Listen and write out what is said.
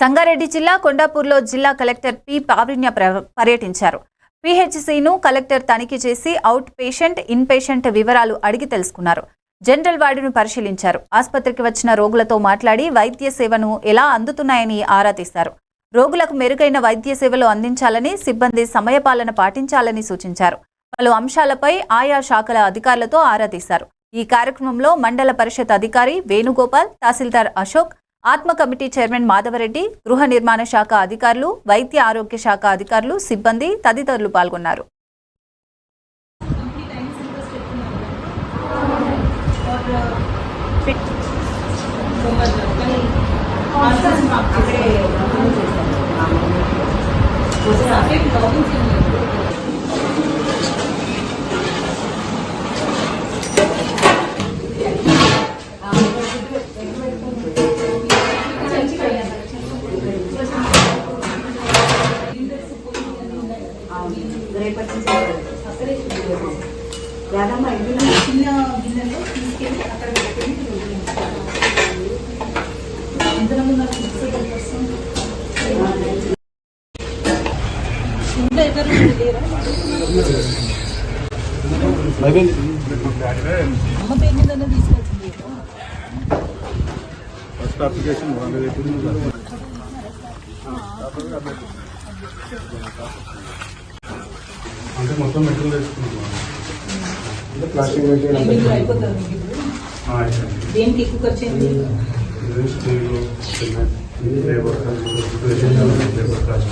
సంగారెడ్డి జిల్లా కొండాపూర్లో జిల్లా collector P. పావిన్య పర్యటించారు. పిహెచ్సిను కలెక్టర్ తనిఖీ చేసి అవుట్ పేషెంట్ ఇన్ పేషెంట్ వివరాలు అడిగి తెలుసుకున్నారు. జనరల్ వార్డును పరిశీలించారు. ఆసుపత్రికి వచ్చిన రోగులతో మాట్లాడి వైద్య సేవను ఎలా అందుతున్నాయని ఆరా తీశారు. రోగులకు మెరుగైన వైద్య సేవలు అందించాలని సిబ్బంది సమయపాలన పాటించాలని సూచించారు. పలు అంశాలపై ఆయా శాఖల అధికారులతో ఆరా తీశారు. ఈ కార్యక్రమంలో మండల పరిషత్ అధికారి వేణుగోపాల్ తహసీల్దార్ అశోక్ ఆత్మ కమిటీ చైర్మన్ మాధవరెడ్డి గృహ నిర్మాణ శాఖ అధికారులు వైద్య ఆరోగ్య శాఖ అధికారులు సిబ్బంది తదితరులు పాల్గొన్నారు. చిన్న గిన్నెలో తీసుకెళ్ళి అక్కడ పెట్టుకొని ఎంతమంది ఉన్నారు ఫిక్స్డ్ పర్సన్ ఇంట్లో ఎవరు లేరా అమ్మ పేరు మీద తీసుకెళ్తుంది ఫస్ట్ అప్లికేషన్ వాళ్ళు ఎప్పుడు అంటే మొత్తం మెటీరియల్ వేసుకుంటున్నాం అంటే ప్లాస్టిక్ మెటీరియల్ అయిపోతుంది దేనికి ఎక్కువ ఖర్చు అయింది? Labour labour cost.